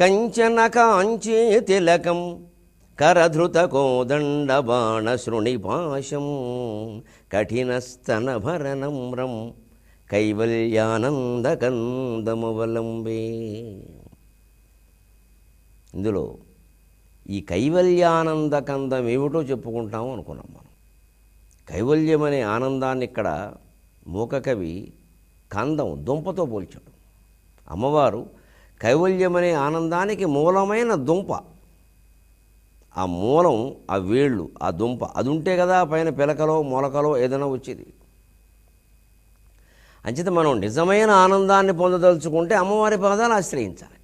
కంచన కాంచే తిలకం కరధృత కోదండ బాణ శృణిపాశం కఠినస్తనభరనమ్రం కైవల్యానందకందమవలంబే ఇందులో ఈ కైవల్యానందకందం ఏమిటో చెప్పుకుంటాము అనుకున్నాం మనం. కైవల్యం అనే ఆనందాన్ని ఇక్కడ మూకకవి కందం దుంపతో పోల్చాడు. అమ్మవారు కైవల్యం అనే ఆనందానికి మూలమైన దుంప. ఆ మూలం ఆ వేళ్ళు ఆ దుంప అది ఉంటే కదా పైన పిలకలో మొలకలో ఏదైనా వచ్చేది. అంచేత మనం నిజమైన ఆనందాన్ని పొందదలుచుకుంటే అమ్మవారి పాదాలు ఆశ్రయించాలి.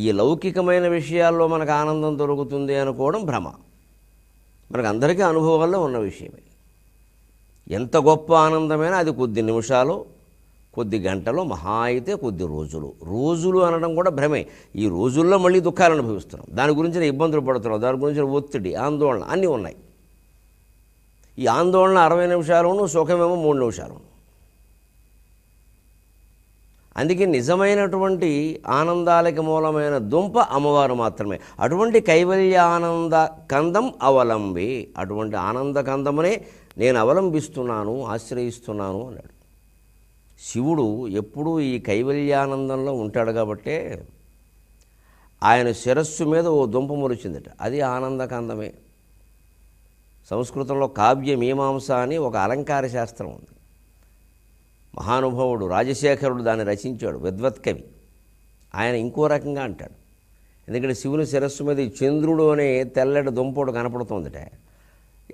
ఈ లౌకికమైన విషయాల్లో మనకు ఆనందం దొరుకుతుంది అనుకోవడం భ్రమ. మనకు అందరికీ అనుభవాల్లో ఉన్న విషయమే. ఎంత గొప్ప ఆనందమైనా అది కొద్ది నిమిషాలు కొద్ది గంటలు మహా అయితే కొద్ది రోజులు. రోజులు అనడం కూడా భ్రమే. ఈ రోజుల్లో మళ్ళీ దుఃఖాలు అనుభవిస్తున్నాం. దాని గురించిన ఇబ్బందులు పడుతున్నాం. దాని గురించిన ఒత్తిడి ఆందోళన అన్నీ ఉన్నాయి. ఈ ఆందోళన అరవై నిమిషాలను సుఖమేమో మూడు నిమిషాలు అందుకే నిజమైనటువంటి ఆనందాలకి మూలమైన దుంప అమ్మవారు మాత్రమే. అటువంటి కైవల్యానంద కందం అవలంబి అటువంటి ఆనంద కందమునే నేను అవలంబిస్తున్నాను ఆశ్రయిస్తున్నాను అన్నాడు. శివుడు ఎప్పుడూ ఈ కైవల్యానందంలో ఉంటాడు కాబట్టే ఆయన శిరస్సు మీద ఓ దుంప మురిచిందట. అది ఆనందకాందమే సంస్కృతంలో కావ్య మీమాంస అని ఒక అలంకార శాస్త్రం ఉంది. మహానుభావుడు రాజశేఖరుడు దాన్ని రచించాడు విద్వత్కవి ఆయన ఇంకో రకంగా అంటాడు. ఎందుకంటే శివుని శిరస్సు మీద ఈ చంద్రుడు అనే తెల్లటి దుంపడు కనపడుతుందట.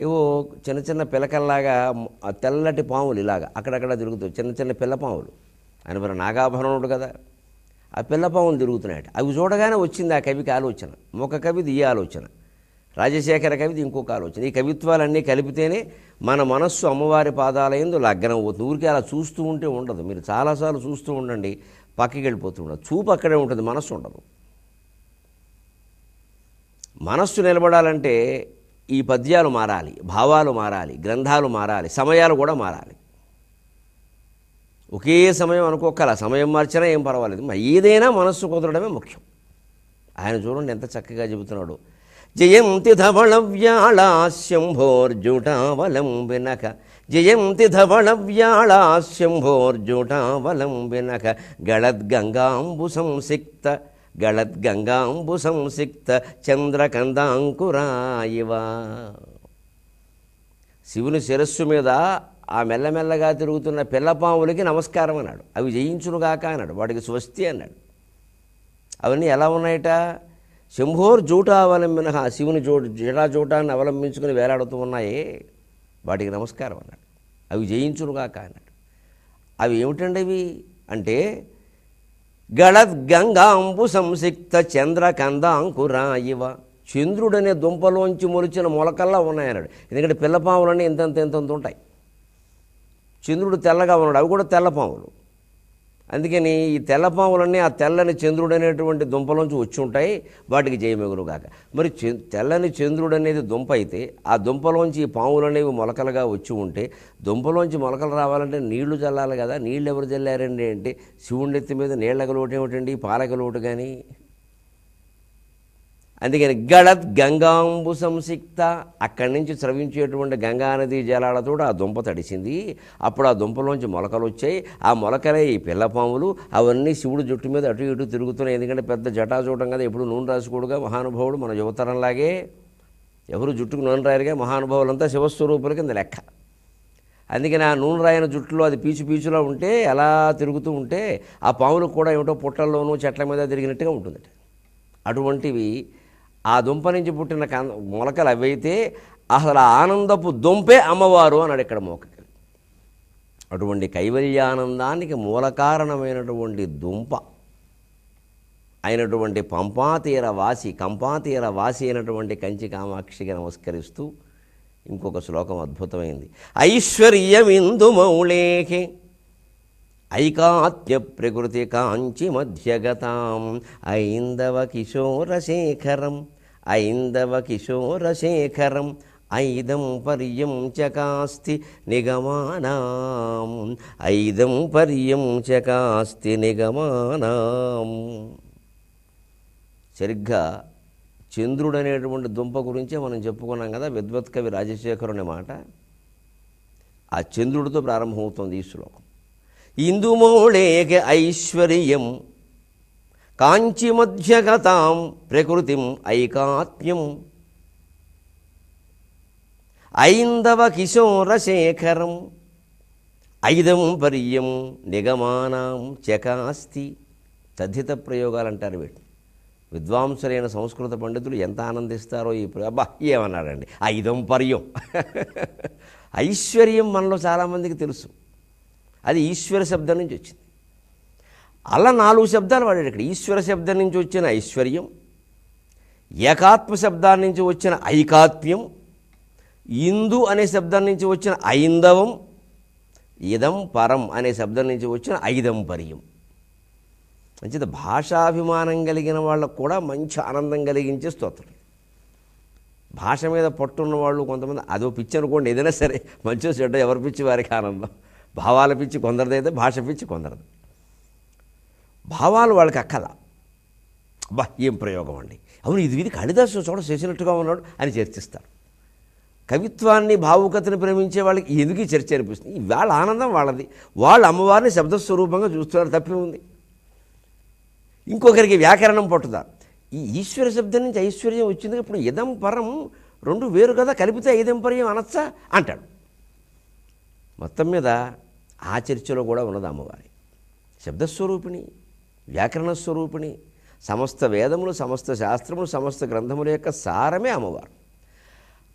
ఏవో చిన్న చిన్న పిలకల్లాగా తెల్లటి పాములు ఇలాగా అక్కడక్కడ తిరుగుతాయి చిన్న చిన్న పిల్ల పాములు. ఆయన మరి నాగాభరణుడు కదా. ఆ పిల్ల పాములు తిరుగుతున్నాయట. అవి చూడగానే వచ్చింది ఆ కవికి ఆలోచన. ఒక కవిది ఈ ఆలోచన. రాజశేఖర కవిది ఇంకొక ఆలోచన. ఈ కవిత్వాలన్నీ కలిపితేనే మన మనస్సు అమ్మవారి పాదాలయందు లగ్నం అవుతుంది. ఊరికే అలా చూస్తూ ఉంటే ఉండదు. మీరు చాలాసార్లు చూస్తూ ఉండండి. పక్కకి వెళ్ళిపోతూ ఉండదు. చూపు అక్కడే ఉంటుంది. మనస్సు ఉండదు. మనస్సు నిలబడాలంటే ఈ పద్యాలు మారాలి భావాలు మారాలి గ్రంథాలు మారాలి సమయాలు కూడా మారాలి. ఒకే సమయం అనుకోకల సమయం మార్చినా ఏం పర్వాలేదు. ఏదైనా మనస్సు కుదరడమే ముఖ్యం. ఆయన చూడండి ఎంత చక్కగా చెబుతున్నాడు. జయంతి ధవళ వ్యాళాశంభోర్జుటావలంబినక జయంతి ధవళ వ్యాళాశంభోర్జుటావలంబినక గళద్గంగాంబు సంసిక్త గళద్గంగాంబు సంసిక్త చంద్రకందాంకురాయివ శివుని శిరస్సు మీద ఆ మెల్లమెల్లగా తిరుగుతున్న పిల్లపాములకి నమస్కారం అన్నాడు. అవి జయించునుగాక అన్నాడు. వాడికి స్వస్తి అన్నాడు. అవన్నీ ఎలా ఉన్నాయట? శంభోర్ జూటావలంబిన శివుని జో జూటాన్ని అవలంబించుకుని వేలాడుతూ ఉన్నాయే. వాటికి నమస్కారం అన్నాడు. అవి జయించునుగాక అన్నాడు. అవి ఏమిటండి అవి అంటే గళద్గంగాంబు సంసిక్త చంద్రకందాంకురాయివ. చంద్రుడనే దుంపలోంచి మొలిచిన మొలకల్లా ఉన్నాయన్నాడు. ఎందుకంటే పిల్లపాములన్నీ ఇంతంత ఇంతంత ఉంటాయి. చంద్రుడు తెల్లగా ఉన్నాడు. అవి కూడా తెల్లపాములు అందుకని ఈ తెల్లపాములన్నీ ఆ తెల్లని చంద్రుడు అనేటువంటి దుంపలోంచి వచ్చి ఉంటాయి వాటికి జయమెగురుగాక. మరి తెల్లని చంద్రుడు అనేది దుంప అయితే ఆ దుంపలోంచి ఈ పాములు అనేవి మొలకలుగా వచ్చి ఉంటే దుంపలోంచి మొలకలు రావాలంటే నీళ్ళు చల్లాలి కదా నీళ్ళు ఎవరు చల్లారండి అంటే శివుడి ఎత్తి మీద నీళ్ళకి లోటు ఏమిటండి పాలక లోటు కానీ? అందుకని గళత్ గంగాంబు సంసిక్త అక్కడి నుంచి స్రవించేటువంటి గంగానది జలాలతో ఆ దుంప తడిసింది. అప్పుడు ఆ దుంపలోంచి మొలకలు వచ్చాయి. ఆ మొలకలే ఈ పిల్లపాములు అవన్నీ శివుడు జుట్టు మీద అటు ఇటు తిరుగుతున్నాయి. ఎందుకంటే పెద్ద జటా చూడటం కదా ఎప్పుడు నూనె రాసుకోడుగా మహానుభావుడు మన యువతరంలాగే ఎవరు జుట్టుకు నూనె రాయరుగా మహానుభావులంతా శివస్వరూపుల కింద లెక్క. అందుకని ఆ నూనె రాయన జుట్టులో అది పీచు పీచులో ఉంటే ఎలా తిరుగుతూ ఉంటే ఆ పాములకు కూడా ఏమిటో పుట్టల్లోనూ చెట్ల మీద తిరిగినట్టుగా ఉంటుందట. అటువంటివి ఆ దుంప నుంచి పుట్టిన కంద మొలకలు అవైతే అసలు ఆనందపు దుంపే అమ్మవారు అన్నాడు ఇక్కడ మోకకి. అటువంటి కైవల్యానందానికి మూల కారణమైనటువంటి దుంప అయినటువంటి పంపాతీర వాసి కంపాతీర వాసి అయినటువంటి కంచి కామాక్షికి నమస్కరిస్తూ ఇంకొక శ్లోకం అద్భుతమైంది. ఐశ్వర్యమిందు మౌళేహి ఐకాత్య ప్రకృతి కాంచి మధ్యగతాం ఐందవ కిశోరశేఖరం ఐందవ కిశోరశేఖరం ఐదం పర్యం చకాస్తి నిగమానాం. ఐదం పర్యం చకాస్తి నిగమానాం. సరిగ్గా చంద్రుడు అనేటువంటి దుంప గురించే మనం చెప్పుకున్నాం కదా విద్వత్ కవి రాజశేఖరుని మాట. ఆ చంద్రుడితో ప్రారంభమవుతోంది ఈ శ్లోకం. ఇందుమౌళేక ఐశ్వర్యం కాంచిమధ్యగతాం ప్రకృతిం ఐకాత్మ్యం. ఐందవ కిశోరశేఖరం ఐదం పర్యం నిగమానాం చకాస్తి. తద్ధిత ప్రయోగాలు అంటారు వీటిని. విద్వాంసులైన సంస్కృత పండితులు ఎంత ఆనందిస్తారో ఈ ప్రయో- అబ్బా ఏమన్నాడండి? ఐదం పర్యం. ఐశ్వర్యం మనలో చాలామందికి తెలుసు. అది ఈశ్వర శబ్దం నుంచి వచ్చింది. అలా నాలుగు శబ్దాలు వాడాడు ఇక్కడ. ఈశ్వర శబ్దం నుంచి వచ్చిన ఐశ్వర్యం ఏకాత్మ శబ్దాల నుంచి వచ్చిన ఐకాత్మ్యం ఇందు అనే శబ్దం నుంచి వచ్చిన ఐందవం ఇదం పరం అనే శబ్దం నుంచి వచ్చిన ఐదంపర్యం. మంచిది. భాషాభిమానం కలిగిన వాళ్ళకు కూడా మంచి ఆనందం కలిగించే స్తోత్రం. భాష మీద పట్టున్న వాళ్ళు కొంతమంది అదో పిచ్చి అనుకోండి ఏదైనా సరే మంచి చెడ్డ ఎవరి పిచ్చి వారికి ఆనందం. భావాల పిచ్చి కొందరిదైతే భాష పిచ్చి కొందరిది. భావాలు వాళ్ళకి అక్కల. అబ్బా ఏం ప్రయోగం అండి? అవును ఇది ఇది కాళిదాసు చోట చేసినట్టుగా ఉన్నాడు అని చర్చిస్తారు. కవిత్వాన్ని భావుకతను ప్రేమించే వాళ్ళకి ఎందుకు ఈ చర్చ అనిపిస్తుంది? వాళ్ళ ఆనందం వాళ్ళది. వాళ్ళు అమ్మవారిని శబ్దస్వరూపంగా చూస్తున్నారు తప్పే ఉంది. ఇంకొకరికి వ్యాకరణం పట్టుదా? ఈ ఈశ్వర శబ్దం నుంచి ఐశ్వర్యం వచ్చింది ఇప్పుడు ఇదం పరం రెండు వేరు కదా కలిపితే ఐదంపర్యం అనొచ్చా? అంటాడు. మొత్తం మీద ఆ చర్చలో కూడా ఉన్నది అమ్మవారి. శబ్దస్వరూపిణి. వ్యాకరణ స్వరూపిణి. సమస్త వేదములు సమస్త శాస్త్రములు సమస్త గ్రంథముల యొక్క సారమే అమ్మవారు.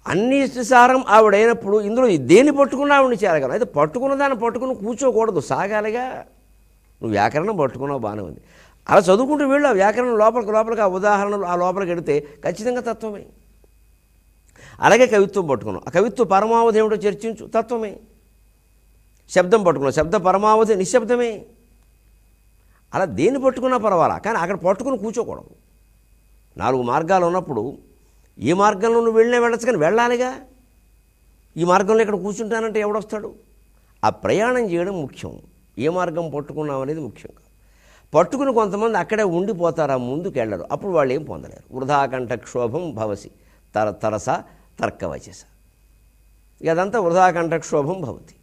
అన్ని సారం ఆవిడైనప్పుడు ఇందులో దేన్ని పట్టుకున్నా ఆవిడని చేరగలం. అయితే పట్టుకున్న దాన్ని పట్టుకుని కూర్చోకూడదు సాగాలిగా. నువ్వు వ్యాకరణం పట్టుకున్నావు బాగానే ఉంది. అలా చదువుకుంటూ వీళ్ళు ఆ వ్యాకరణం లోపలికి లోపలికి ఆ ఉదాహరణలు ఆ లోపలికి ఎడితే ఖచ్చితంగా తత్వమే. అలాగే కవిత్వం పట్టుకున్నాం ఆ కవిత్వ పరమావధి ఏమిటో చర్చించు తత్వమే. శబ్దం పట్టుకున్నాం శబ్ద పరమావధి నిశ్శబ్దమే. అలా దేన్ని పట్టుకున్నా పర్వాలా? కానీ అక్కడ పట్టుకుని కూర్చోకూడదు. నాలుగు మార్గాలు ఉన్నప్పుడు ఏ మార్గంలో నువ్వు వెళ్ళినా వెళ్ళచ్చు కానీ వెళ్ళాలిగా? ఈ మార్గంలో ఇక్కడ కూర్చుంటానంటే ఎవడొస్తాడు? ఆ ప్రయాణం చేయడం ముఖ్యం. ఏ మార్గం పట్టుకున్నాం అనేది ముఖ్యం కాదు. పట్టుకుని కొంతమంది అక్కడే ఉండిపోతారు ఆ ముందుకు వెళ్ళరు అప్పుడు వాళ్ళు ఏం పొందలేరు. వృధాకంఠ క్షోభం భవసి. తర తరస తర్కవచస ఇదంతా వృధాకంఠ క్షోభం భవతి.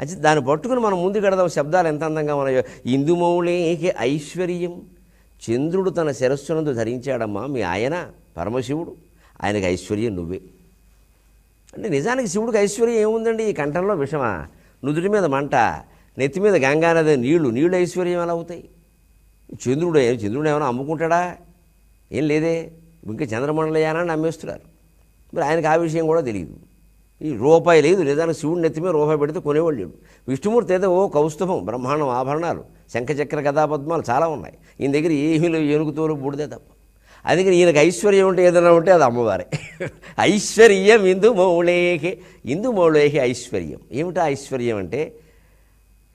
అయితే దాన్ని పట్టుకుని మనం ముందు వెడదాం. శబ్దాలు ఎంత అందంగా ఉన్నాయో. ఇందుమౌళేకి ఐశ్వర్యం. చంద్రుడు తన శిరస్సునందు ధరించాడమ్మా. మీ ఆయన పరమశివుడు. ఆయనకి ఐశ్వర్యం నువ్వే. అంటే నిజానికి శివుడికి ఐశ్వర్యం ఏముందండి? ఈ కంఠంలో విషమా. నుదుటి మీద మంట నెత్తి మీద గంగానది నీళ్ళు నీళ్ళు ఐశ్వర్యం ఎలా అవుతాయి? చంద్రుడు చంద్రుడు ఏమైనా అమ్ముకుంటాడా? ఏం లేదే. ఇంకా చంద్రమండలయానని నమ్మేస్తున్నారు. మరి ఆయనకు ఆ విషయం కూడా తెలియదు. ఈ రూపాయి లేదు నిజానికి శివుడు నెత్తిమే రూపాయి పెడితే కొనేవాళ్ళు లేడు విష్ణుమూర్తి అయితే ఓ కౌస్తుభం బ్రహ్మాండం ఆభరణాలు శంఖచక్ర కథాపద్మాలు చాలా ఉన్నాయి. ఈయన దగ్గర ఏమీ లేవు ఏనుగుతోలు బూడిదే తప్ప. అందుకని ఈయనకు ఐశ్వర్యం ఉంటే ఏదైనా ఉంటే అది అమ్మవారే. ఐశ్వర్యం ఇందు మౌళేహి ఇందు మౌళేహి ఐశ్వర్యం. ఏమిటా ఐశ్వర్యం అంటే?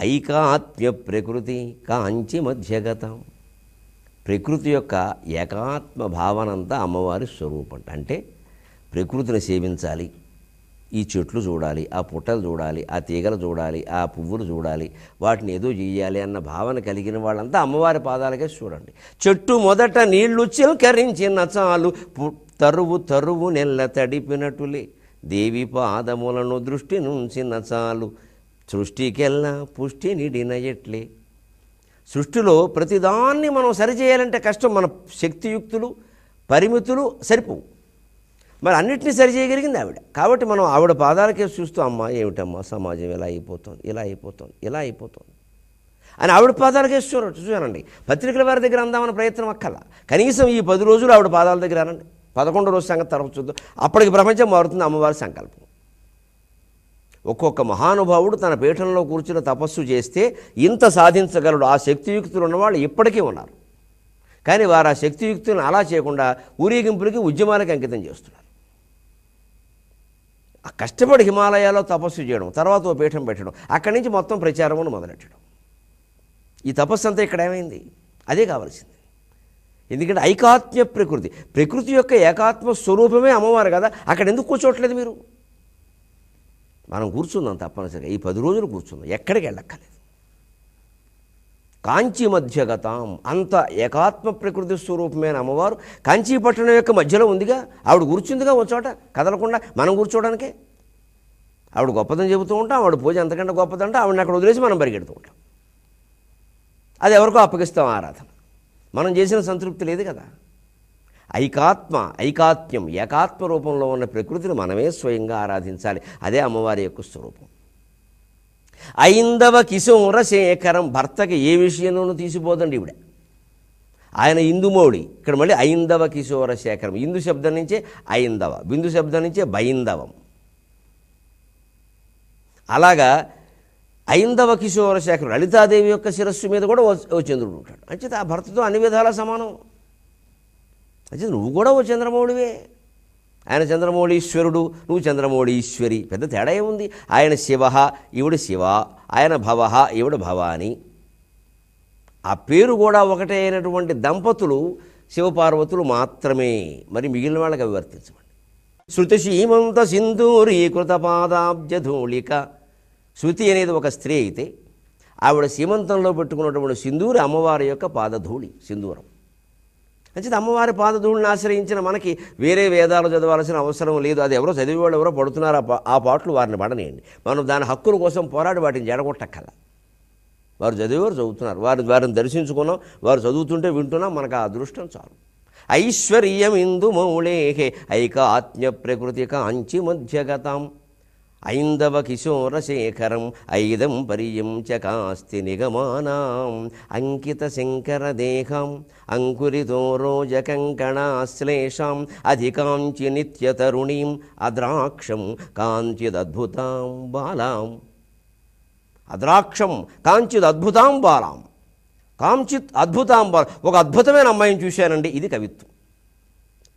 ఐకాత్మ్య ప్రకృతి కాంచి మధ్యగతం. ప్రకృతి యొక్క ఏకాత్మ భావనంతా అమ్మవారి స్వరూపం. అంటే ప్రకృతిని సేవించాలి. ఈ చెట్లు చూడాలి ఆ పుట్టలు చూడాలి ఆ తీగలు చూడాలి ఆ పువ్వులు చూడాలి వాటిని ఏదో చేయాలి అన్న భావన కలిగిన వాళ్ళంతా అమ్మవారి పాదాలకే చూడండి. చెట్టు మొదట నీళ్ళు చిల్కరించిన చాలు పు- తరువు తరువు నెల్ల తడిపినట్టులే దేవి పాదములను దృష్టి నుంచిన చాలు సృష్టికెల్లా పుష్టి నిడిన ఎట్లే. సృష్టిలో ప్రతిదాన్ని మనం సరిచేయాలంటే కష్టం మన శక్తియుక్తులు పరిమితులు సరిపోవు. మరి అన్నిటినీ సరిచేయగలిగింది ఆవిడ. కాబట్టి మనం ఆవిడ పాదాలకే చూస్తూ అమ్మ ఏమిటమ్మా సమాజం ఇలా అయిపోతుంది ఇలా అయిపోతుంది ఇలా అయిపోతుంది. అని ఆవిడ పాదాలకే చూడ చూశానండి. పత్రికల వారి దగ్గర అందామన్న ప్రయత్నం అక్కల. కనీసం ఈ పది రోజులు ఆవిడ పాదాల దగ్గర అనండి. పదకొండు రోజు సంగతి తర్వాత చూద్దాం. అప్పటికి ప్రపంచం మారుతుంది అమ్మవారి సంకల్పం. ఒక్కొక్క మహానుభావుడు తన పీఠంలో కూర్చుని తపస్సు చేస్తే ఇంత సాధించగలడు. ఆ శక్తియుక్తులు ఉన్నవాళ్ళు ఇప్పటికీ ఉన్నారు. కానీ వారు ఆ శక్తియుక్తులను అలా చేయకుండా ఊరేగింపులకి ఉద్యమాలకి అంకితం చేస్తున్నారు. కష్టపడి హిమాలయాల్లో తపస్సు చేయడం తర్వాత ఓ పీఠం పెట్టడం అక్కడి నుంచి మొత్తం ప్రచారమును మొదలెట్టడం. ఈ తపస్సు అంతా ఇక్కడ ఏమైంది? అదే కావాల్సింది. ఎందుకంటే ఐకాత్మ్య ప్రకృతి ప్రకృతి యొక్క ఏకాత్మ స్వరూపమే అమ్మవారు కదా అక్కడ ఎందుకు కూర్చోవట్లేదు మీరు? మనం కూర్చుందాం తప్పనిసరిగా. ఈ పది రోజులు కూర్చుందాం ఎక్కడికి వెళ్ళక్కర్లేదు. కాంచి మధ్యగతాం. అంత ఏకాత్మ ప్రకృతి స్వరూపమైన అమ్మవారు కాంచీ పట్టణం యొక్క మధ్యలో ఉందిగా. ఆవిడ కూర్చుందిగా ఒక చోట కదలకుండా మనం కూర్చోవడానికే. ఆవిడ గొప్పదని చెబుతూ ఉంటాం ఆవిడ పూజ అంతకంటే గొప్పదంటే ఆవిడని అక్కడ వదిలేసి మనం పరిగెడుతూ ఉంటాం. అది ఎవరికో అప్పగిస్తాం ఆరాధన. మనం చేసిన సంతృప్తి లేదు కదా. ఐకాత్మ ఐకాత్మ్యం ఏకాత్మ రూపంలో ఉన్న ప్రకృతిని మనమే స్వయంగా ఆరాధించాలి. అదే అమ్మవారి యొక్క స్వరూపం. ఐందవ కిశోర శేఖరం భర్తకి ఏ విషయంలోనూ తీసిపోదండి ఇవిడ ఆయన ఇందుమౌళి ఇక్కడ మళ్ళీ ఐందవ కిశోర శేఖరం. ఇందు శబ్దం నుంచే ఐందవ బిందు శబ్దం నుంచే బైందవం. అలాగా ఐందవ కిశోర శేఖరం లలితాదేవి యొక్క శిరస్సు మీద కూడా ఓ చంద్రుడు ఉంటాడు. అంచేత ఆ భర్తతో అన్ని విధాల సమానం. అంచేత నువ్వు కూడా ఓ చంద్రమౌళివే. ఆయన చంద్రమౌళీశ్వరుడు నువ్వు చంద్రమౌళీశ్వరి. పెద్ద తేడా ఏముంది? ఆయన శివ ఈవిడ శివ ఆయన భవ ఈవిడ భవాని. ఆ పేరు కూడా ఒకటే అయినటువంటి దంపతులు శివపార్వతులు మాత్రమే. మరి మిగిలిన వాళ్ళకి అవి వర్తించమండి. శృతి సీమంత సింధూరీకృత పాదాబ్జధూళిక శృతి అనేది ఒక స్త్రీ అయితే ఆవిడ సీమంతంలో పెట్టుకున్నటువంటి సింధూరి అమ్మవారి యొక్క పాదధూళి సింధూరం. అంచేది అమ్మవారి పాదధూళిని ఆశ్రయించిన మనకి వేరే వేదాలు చదవాల్సిన అవసరం లేదు. అది ఎవరో చదివేవాళ్ళు ఎవరో పడుతున్నారు. ఆ పాటలు వారిని పడనేయండి. మనం దాని హక్కుల కోసం పోరాడి వాటిని జడగొట్టక్కల. వారు చదివేవారు చదువుతున్నారు. వారు వారిని దర్శించుకున్నాం. వారు చదువుతుంటే వింటున్నాం. మనకు ఆ అదృష్టం చాలు. ఐశ్వర్యం ఇందు మౌళేహే ఐకాత్మ్య ప్రకృతి కాంచి మధ్యగతాం. ఐందవ కిశోరశేఖరం ఐదం పర్యం చ కాస్తి నిగమానాం. అంకిత శంకర దేహం అంకురితో రోజకంకణాశ్లేషాం అధికాంచి నిత్యతరుణీం అద్రాక్షం కాంచిదద్భుతాం బాలాం. అద్రాక్షం కాంచిత్ అద్భుతాం బాలాం. కాంచిత్ అద్భుతాం బాలం. ఒక అద్భుతమైన అమ్మాయిని చూశానండి ఇది కవిత్వం.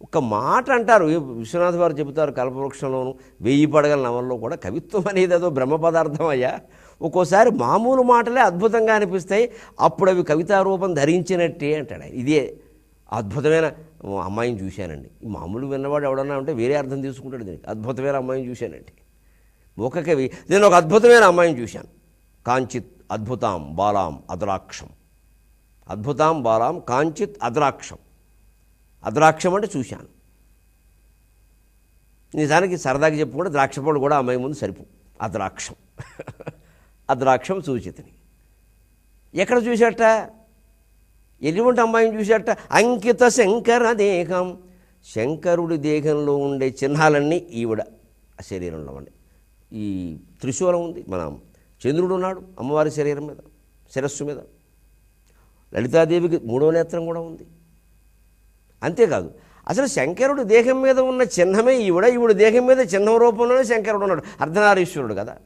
ఒక మాట అంటారు. విశ్వనాథ్ వారు చెబుతారు కల్పవృక్షంలోను వెయ్యి పడగల నవల్లో కూడా కవిత్వం అనేది అదో బ్రహ్మ పదార్థం అయ్యా. ఒక్కోసారి మామూలు మాటలే అద్భుతంగా అనిపిస్తాయి. అప్పుడు అవి కవితారూపం ధరించినట్టే అంటాడు. ఆయన ఇదే అద్భుతమైన అమ్మాయిని చూశానండి. మామూలు విన్నవాడు ఎవడన్నా ఉంటే వేరే అర్థం తీసుకుంటాడు దీనికి. అద్భుతమైన అమ్మాయిని చూశానండి. ఒక కవి నేను ఒక అద్భుతమైన అమ్మాయిని చూశాను. కాంచిత్ అద్భుతాం బాలాం అద్రాక్షం. అద్భుతాం బాలాం కాంచిత్ అద్రాక్షం. అద్రాక్షం అంటే చూశాను. నిజానికి సరదాగా చెప్పుకుంటే ద్రాక్షపళ్ళు కూడా అమ్మాయి ముందు సరిపో. అద్రాక్షం. అద్రాక్షం సూచితని. ఎక్కడ చూశాట ఎటువంటి అమ్మాయిని చూశాట అంకిత శంకర దేహం. శంకరుడి దేహంలో ఉండే చిహ్నాలన్నీ ఈవిడ శరీరంలో ఉండే. ఈ త్రిశూలం ఉంది. మన చంద్రుడు ఉన్నాడు అమ్మవారి శరీరం మీద శిరస్సు మీద. లలితాదేవికి మూడో నేత్రం కూడా ఉంది. అంతేకాదు. అసలు శంకరుడు దేహం మీద ఉన్న చిహ్నమే ఈవిడ ఈవిడ దేహం మీద చిహ్నం రూపంలోనే శంకరుడు ఉన్నాడు. అర్ధనారీశ్వరుడు కదా.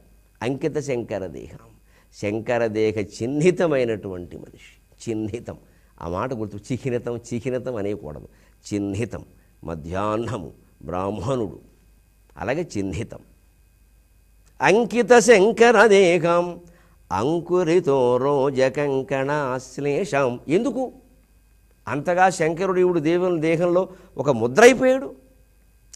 అంకిత శంకర దేహం. శంకర దేహ చిహ్నితమైనటువంటి మనిషి. చిహ్నితం. ఆ మాట గుర్తు చిహ్నితం చిహ్నితం అనేయకూడదు. చిహ్నితం. మధ్యాహ్నము. బ్రాహ్మణుడు. అలాగే చిహ్నితం. అంకిత శంకర దేహం. అంకురితో రోజకంకణ శ్లేషం ఎందుకు? అంతగా శంకరుడు దేవుని దేహంలో ఒక ముద్రైపోయాడు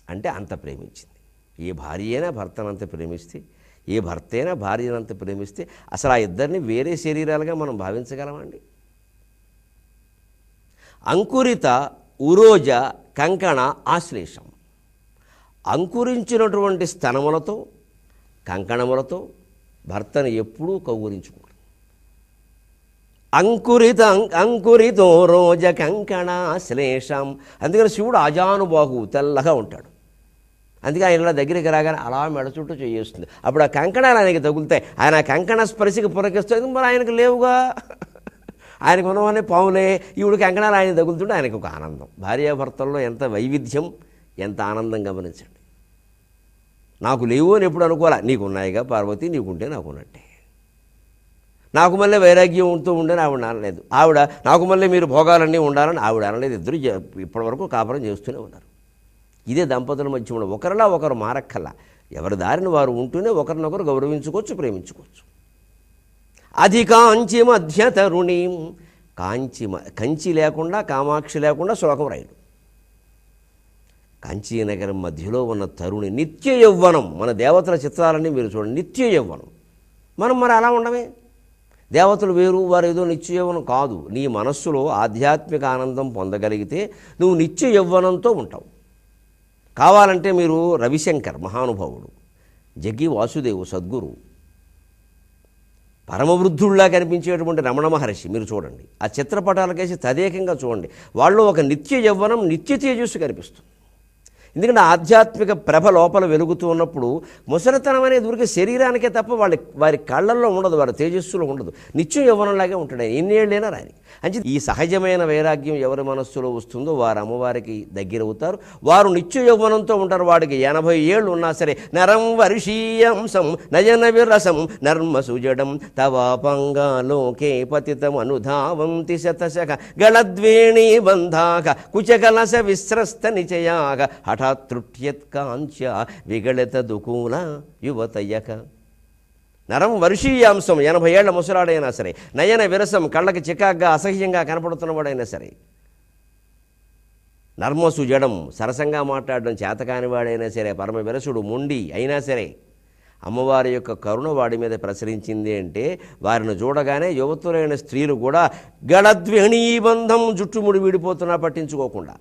అంటే అంత ప్రేమించింది. ఏ భార్య అయినా భర్తనంత ప్రేమిస్తే ఏ భర్త అయినా భార్యనంత ప్రేమిస్తే అసలు ఆ ఇద్దరిని వేరే శరీరాలుగా మనం భావించగలమండి అంకురిత ఉరోజ కంకణ ఆశ్లేషం. అంకురించినటువంటి స్తనములతో కంకణములతో భర్తను ఎప్పుడూ కౌగురించుకోడు అంకురిత అంకురితో రోజ కంకణ శ్లేషం అందుకని శివుడు అజానుబాహు తెల్లగా ఉంటాడు. అందుకే ఆయన దగ్గరికి రాగానే అలా మెడ చుట్టూ చేస్తుంది అప్పుడు ఆ కంకణాలు ఆయనకి తగులుతాయి. ఆయన కంకణ స్పర్శకి పురకిస్తుంది మరి ఆయనకు లేవుగా? ఆయనకు ఉన్నవనే పావులే. ఈవిడ కంకణాలు ఆయన తగులుతుంటే ఆయనకు ఒక ఆనందం. భార్యాభర్తల్లో ఎంత వైవిధ్యం ఎంత ఆనందం గమనించండి. నాకు లేవు అని ఎప్పుడు అనుకోవాలా? నీకున్నాయిగా పార్వతి నీకుంటే నాకు ఉన్నట్టే నాకు మళ్ళీ వైరాగ్యం ఉంటూ ఉండని ఆవిడ అనలేదు. ఆవిడ నాకు మళ్ళీ మీరు భోగాలన్నీ ఉండాలని ఆవిడ అనలేదు. ఇద్దరు ఇప్పటివరకు కాపురం చేస్తూనే ఉన్నారు. ఇదే దంపతుల మధ్య ఉన్న ఒకరిలా ఒకరు మారక్కల్లా ఎవరి దారిని వారు ఉంటూనే ఒకరినొకరు గౌరవించుకోవచ్చు ప్రేమించుకోవచ్చు. అది కాంచి మధ్య తరుణీం కాంచి మ- కంచి లేకుండా కామాక్షి లేకుండా శ్లోకం రాయడు. కాంచీనగరం మధ్యలో ఉన్న తరుణి నిత్య యవ్వనం మన దేవతల చిత్రాలన్నీ మీరు చూడండి. నిత్య యవ్వనం మనం మరి అలా ఉండమే? దేవతలు వేరు వారు ఏదో నిత్య యవ్వనం కాదు. నీ మనస్సులో ఆధ్యాత్మిక ఆనందం పొందగలిగితే నువ్వు నిత్య యవ్వనంతో ఉంటావు. కావాలంటే మీరు రవిశంకర్ మహానుభావుడు జగ్గి వాసుదేవు సద్గురు పరమవృద్ధుల్లా కనిపించేటువంటి రమణ మహర్షి మీరు చూడండి. ఆ చిత్రపటాలకేసి తదేకంగా చూడండి. వాళ్ళు ఒక నిత్య యవ్వనం నిత్య తేజస్సు కనిపిస్తుంది. ఎందుకంటే ఆధ్యాత్మిక ప్రభ లోపల వెలుగుతూ ఉన్నప్పుడు ముసలితనం అనేది ఊరికి శరీరానికే తప్ప వాళ్ళ వారి కళ్ళల్లో ఉండదు వారి తేజస్సులో ఉండదు. నిత్యం యవ్వనంలాగే ఉంటాడు. ఆయన ఎన్నేళ్ళైనా రాని. అంటే ఈ సహజమైన వైరాగ్యం ఎవరి మనస్సులో వస్తుందో వారు అమ్మవారికి దగ్గర అవుతారు. వారు నిత్య యవ్వనంతో ఉంటారు. వాడికి ఎనభై ఏళ్ళు ఉన్నా సరే నరం వర్షీయంసం నయన విరసం నర్మ సుజడం తవాపంగాలోకే పతితం అనుధావంతి శతశక గళద్వేణీ బంధాక కుచకలస విస్రస్త నిచయాక హఠాతృట్యత్కాంక్ష విగళిత దుకూల యువతయ్యక. నరం వర్షీయాంశం ఎనభై ఏళ్ళ ముసలాడైనా సరే నయన విరసం కళ్ళకి చికాగ్గా అసహ్యంగా కనపడుతున్నవాడైనా సరే. నర్మసు జడం సరసంగా మాట్లాడడం చేతకానివాడైనా సరే పరమ విరసుడు మొండి అయినా సరే అమ్మవారి యొక్క కరుణ వాడి మీద ప్రసరించింది అంటే వారిని చూడగానే యువతులైన స్త్రీలు కూడా గళద్వేణీబంధం జుట్టుముడి విడిపోతున్నా పట్టించుకోకుండా.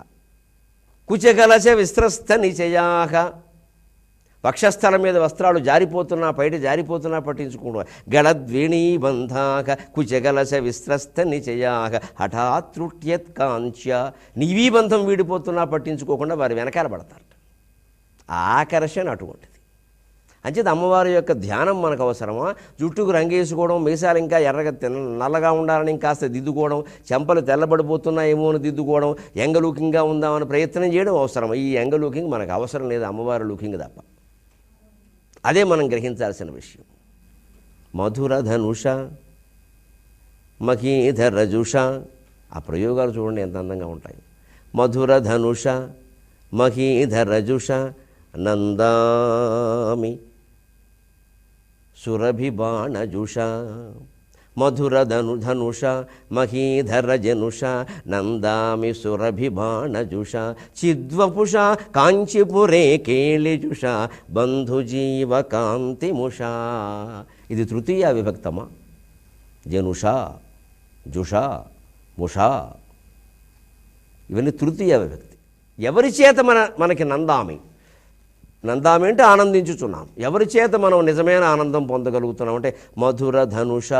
కుచకలచ విస్త్రస్త నిచయాక వక్షస్థలం మీద వస్త్రాలు జారిపోతున్నా బయట జారిపోతున్నా పట్టించుకోవడం గళద్వేణీబంధాక కుచగలస విస్త్రస్త నిచయాక హఠాత్రుట్యత్ కాంక్ష నీవీ బంధం వీడిపోతున్నా పట్టించుకోకుండా వారి వెనకాల పడతారు ఆకర్షణ అటువంటిది. అంచేది అమ్మవారి యొక్క ధ్యానం మనకు అవసరమా? జుట్టుకు రంగేసుకోవడం మీసాలు ఇంకా ఎర్రగా తెల్ల నల్లగా ఉండాలని ఇంకాస్త దిద్దుకోవడం చెంపలు తెల్లబడిపోతున్నాయేమో అని దిద్దుకోవడం యంగ లుకింగ్గా ఉందామని ప్రయత్నం చేయడం అవసరం ఈ యంగ లుకింగ్ మనకు అవసరం లేదు అమ్మవారి లుకింగ్ తప్ప. అదే మనం గ్రహించాల్సిన విషయం. మధుర ధనుష మహీధర జుష ఆ ప్రయోగాలు చూడండి ఎంత అందంగా ఉంటాయి. మధుర ధనుష మహీధర రజుష నందామి సురభిబాణజుష మధుర ధను ధనుష మహీధర జనుష నందామి సురభిబాణజుష చిద్వపుష కాంచీపురే కేళిజుష బంధుజీవ కాంతిముష ఇది తృతీయ విభక్తమా? జనుష జుష ముష. ఇవన్నీ తృతీయ విభక్తి. ఎవరి చేత మన మనకి నందామి? నందామి ఆనందించుచున్నాం. ఎవరి చేత మనం నిజమైన ఆనందం పొందగలుగుతున్నాం? అంటే మధుర ధనుష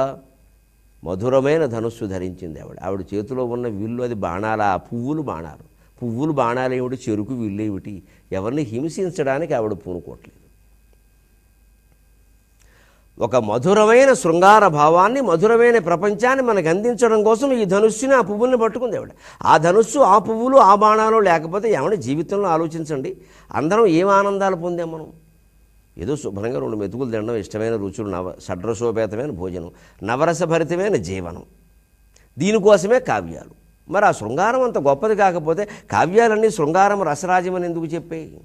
మధురమైన ధనుస్సు ధరించింది ఆవిడ. ఆవిడ చేతిలో ఉన్న విల్లు అది బాణాల పువ్వులు బాణాలు. పువ్వులు బాణాలు ఏమిటి? చెరుకు విల్లు ఎవరిని హింసించడానికి ఆవిడ పూనుకోవట్లేదు. ఒక మధురమైన శృంగార భావాన్ని మధురమైన ప్రపంచాన్ని మనకు అందించడం కోసం ఈ ధనుస్సుని ఆ పువ్వుల్ని పట్టుకుంది ఆవిడ. ఆ ధనుస్సు ఆ పువ్వులు ఆ బాణాలు లేకపోతే ఏమైనా జీవితంలో ఆలోచించండి. అందరం ఏం ఆనందాలు పొందాం మనం? ఏదో శుభ్రంగా రెండు మెతుకులు తినడం ఇష్టమైన రుచులు నవ షడ్రసోపేతమైన భోజనం నవరసభరితమైన జీవనం. దీనికోసమే కావ్యాలు. మరి ఆ శృంగారం అంత గొప్పది కాకపోతే కావ్యాలన్నీ శృంగారం రసరాజ్యమని ఎందుకు చెప్పాయి?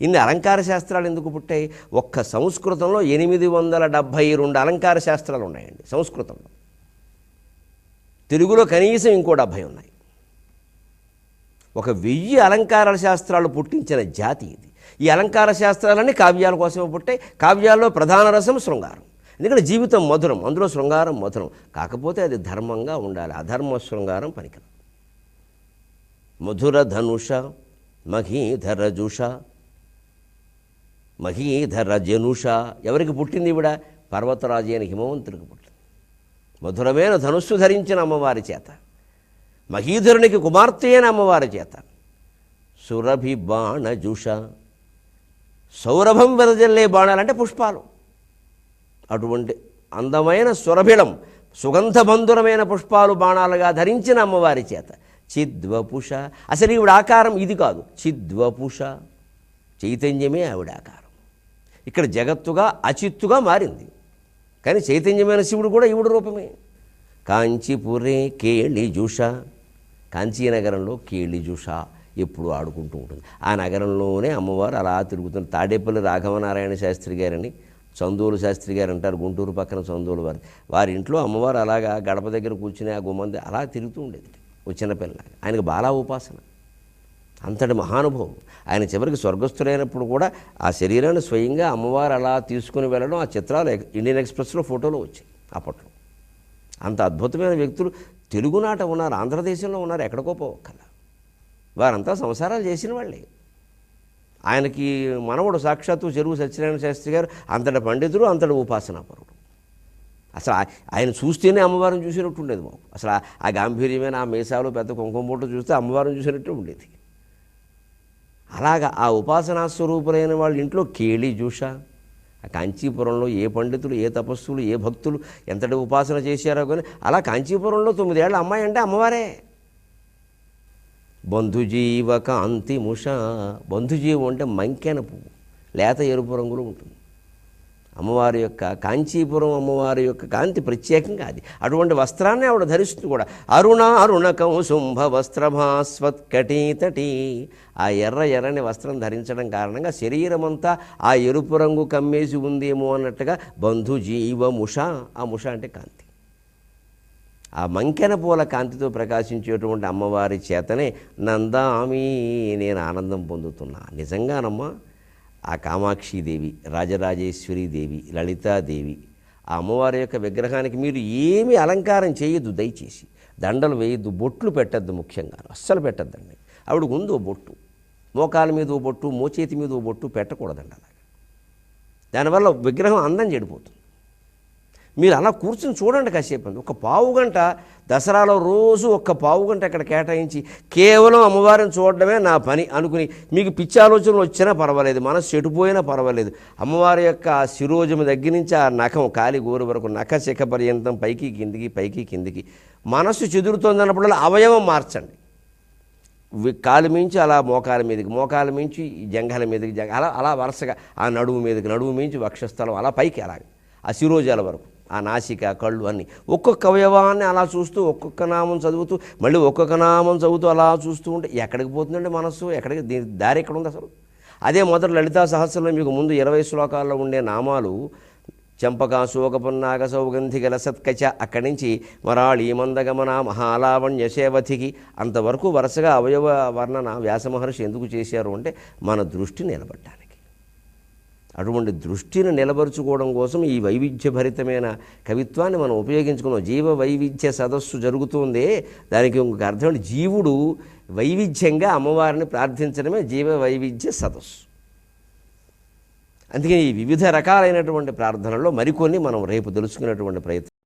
ఇన్ని అలంకార శాస్త్రాలు ఎందుకు పుట్టాయి? ఒక్క సంస్కృతంలో ఎనిమిది వందల డెబ్భై రెండు అలంకార శాస్త్రాలు ఉన్నాయండి సంస్కృతంలో. తెలుగులో కనీసం ఇంకో డెబ్భై ఉన్నాయి. ఒక వెయ్యి అలంకార శాస్త్రాలు పుట్టించిన జాతి ఇది. ఈ అలంకార శాస్త్రాలన్నీ కావ్యాల కోసమే పుట్టాయి. కావ్యాల్లో ప్రధాన రసం శృంగారం. ఎందుకంటే జీవితం మధురం అందులో శృంగారం మధురం. కాకపోతే అది ధర్మంగా ఉండాలి. అధర్మ శృంగారం పనికిరం మధుర ధనుష మహీధర జుష మహీధర జనుష. ఎవరికి పుట్టింది ఈవిడ? పర్వతరాజు అయిన హిమవంతుడికి పుట్టింది. మధురమైన ధనుస్సు ధరించిన అమ్మవారి చేత. మహీధరునికి కుమార్తె అయిన అమ్మవారి చేత. సురభి బాణజుష. సౌరభం వెదజల్లే బాణాలంటే పుష్పాలు. అటువంటి అందమైన సురభిళం సుగంధబంధురమైన పుష్పాలు బాణాలుగా ధరించిన అమ్మవారి చేత. చిద్వపుష. అసలు ఈవిడ ఆకారం ఇది కాదు. చిద్వపుష. చైతన్యమే ఆవిడ ఆకారం. ఇక్కడ జగత్తుగా అచిత్తుగా మారింది. కానీ చైతన్యమైన శివుడు కూడా ఈవిడ రూపమే. కాంచీపురే నగరంలో కాంచీనగరంలో కేళిజుష ఎప్పుడు ఆడుకుంటూ ఉంటుంది. ఆ నగరంలోనే అమ్మవారు అలా తిరుగుతుంది తాడేపల్లి రాఘవనారాయణ శాస్త్రి గారని చందోలు శాస్త్రి గారు అంటారు గుంటూరు పక్కన చందోలు వారి. వారి ఇంట్లో అమ్మవారు అలాగా గడప దగ్గర కూర్చుని ఆ గుమ్మంది అలా తిరుగుతూ ఉండేది. ఓ చిన్నపిల్ల ఆయనకు బాలా ఉపాసన. అంతటి మహానుభవం ఆయన చివరికి స్వర్గస్థులైనప్పుడు కూడా ఆ శరీరాన్ని స్వయంగా అమ్మవారు అలా తీసుకుని వెళ్ళడం ఆ చిత్రాలు ఇండియన్ ఎక్స్ప్రెస్లో ఫోటోలో వచ్చాయి అప్పట్లో. అంత అద్భుతమైన వ్యక్తులు తెలుగునాట ఉన్నారు ఆంధ్రదేశంలో ఉన్నారు ఎక్కడికో పోవక్కల వారంతా సంసారాలు చేసిన వాళ్ళే. ఆయనకి మనవడు సాక్షాత్తు చెరువు సత్యనారాయణ శాస్త్రి గారు అంతటి పండితుడు అంతటి ఉపాసనాపరుడు. అసలు ఆయన చూస్తేనే అమ్మవారిని చూసినట్టు ఉండేది బాబు అసలు ఆ- ఆ గాంభీర్యమైన ఆ మీసాలు పెద్ద కుంకుమ బొట్టు చూస్తే అమ్మవారిని చూసినట్టు ఉండేది. అలాగా ఆ ఉపాసనా స్వరూపులైన వాళ్ళ ఇంట్లో కేళి జూష ఆ కాంచీపురంలో ఏ పండితులు ఏ తపస్సులు ఏ భక్తులు ఎంతటి ఉపాసన చేశారో కానీ అలా కాంచీపురంలో తొమ్మిదేళ్ళ అమ్మాయి అంటే అమ్మవారే. బంధుజీవ కాంతి ముష బంధుజీవం అంటే మంకెన పువ్వు లేత ఎరుపు రంగులో ఉంటుంది. అమ్మవారి యొక్క కాంచీపురం అమ్మవారి యొక్క కాంతి ప్రత్యేకంగా అది అటువంటి వస్త్రాన్ని ఆవిడ ధరిస్తుంది కూడా అరుణ అరుణకం శుంభ వస్త్రభాస్వత్కటీతటి ఆ ఎర్ర ఎర్రని వస్త్రం ధరించడం కారణంగా శరీరమంతా ఆ ఎరుపు రంగు కమ్మేసి ఉందేమో అన్నట్టుగా బంధు జీవ ముష ఆ ముష అంటే కాంతి. ఆ మంకెన పూల కాంతితో ప్రకాశించేటువంటి అమ్మవారి చేతనే నందామి నేను ఆనందం పొందుతున్నా. నిజంగానమ్మా ఆ కామాక్షిదేవి రాజరాజేశ్వరి దేవి లలితాదేవి ఆ అమ్మవారి యొక్క విగ్రహానికి మీరు ఏమి అలంకారం చేయొద్దు దయచేసి. దండలు వేయొద్దు బొట్లు పెట్టద్దు ముఖ్యంగా. అస్సలు పెట్టద్దండి. ఆవిడకు ఉంది ఓ బొట్టు మోకాల మీద ఓ బొట్టు మోచేతి మీద ఓ బొట్టు పెట్టకూడదండి అలాగా. దానివల్ల విగ్రహం అందం చెడిపోతుంది. మీరు అలా కూర్చుని చూడండి కాసేపు ఒక పావు గంట దసరాలో రోజు ఒక్క పావు గంట అక్కడ కేటాయించి కేవలం అమ్మవారిని చూడడమే నా పని అనుకుని మీకు పిచ్చి ఆలోచనలు వచ్చినా పర్వాలేదు మనసు చెడిపోయినా పర్వాలేదు. అమ్మవారి యొక్క ఆ శిరోజము దగ్గర నుంచి ఆ నఖం కాలి గోరు వరకు నఖ శిఖ పర్యంతం పైకి కిందికి పైకి కిందికి. మనస్సు అన్నప్పుడు అవయవం మార్చండి. కాలు మించి అలా మోకాల మీదకి మోకాల మించి జంఘాల మీదకి జంఘ అలా అలా వరుసగా ఆ నడుము మీదకి నడుము మించి వక్షస్థలం అలా పైకి అలాగే ఆ శిరోజాల వరకు. ఆ నాసిక కళ్ళు అన్ని. ఒక్కొక్క అవయవాన్ని అలా చూస్తూ ఒక్కొక్క నామం చదువుతూ మళ్ళీ ఒక్కొక్క నామం చదువుతూ అలా చూస్తూ ఉంటే ఎక్కడికి పోతుందండి మనస్సు? ఎక్కడికి? దీని దారి ఎక్కడ ఉంది అసలు? అదే మొదటి లలితా సహస్రంలో మీకు ముందు ఇరవై శ్లోకాల్లో ఉండే నామాలు చంపక శోకపున్నాగ సౌగంధి గల సత్కచ అక్కడి నుంచి మరాళి మందగమన మహాలావణ్య సేవతికి అంతవరకు వరుసగా అవయవ వర్ణన వ్యాసమహర్షి ఎందుకు చేశారు అంటే మన దృష్టి నిలబడ్డారు అటువంటి దృష్టిని నిలబరుచుకోవడం కోసం ఈ వైవిధ్యభరితమైన కవిత్వాన్ని మనం ఉపయోగించుకున్నాం. జీవ వైవిధ్య సదస్సు జరుగుతుంది. దానికి ఇంకొక అర్థం జీవుడు వైవిధ్యంగా అమ్మవారిని ప్రార్థించడమే జీవ వైవిధ్య సదస్సు. అందుకని ఈ వివిధ రకాలైనటువంటి ప్రార్థనల్లో మరికొన్ని మనం రేపు తెలుసుకునేటువంటి ప్రయత్నం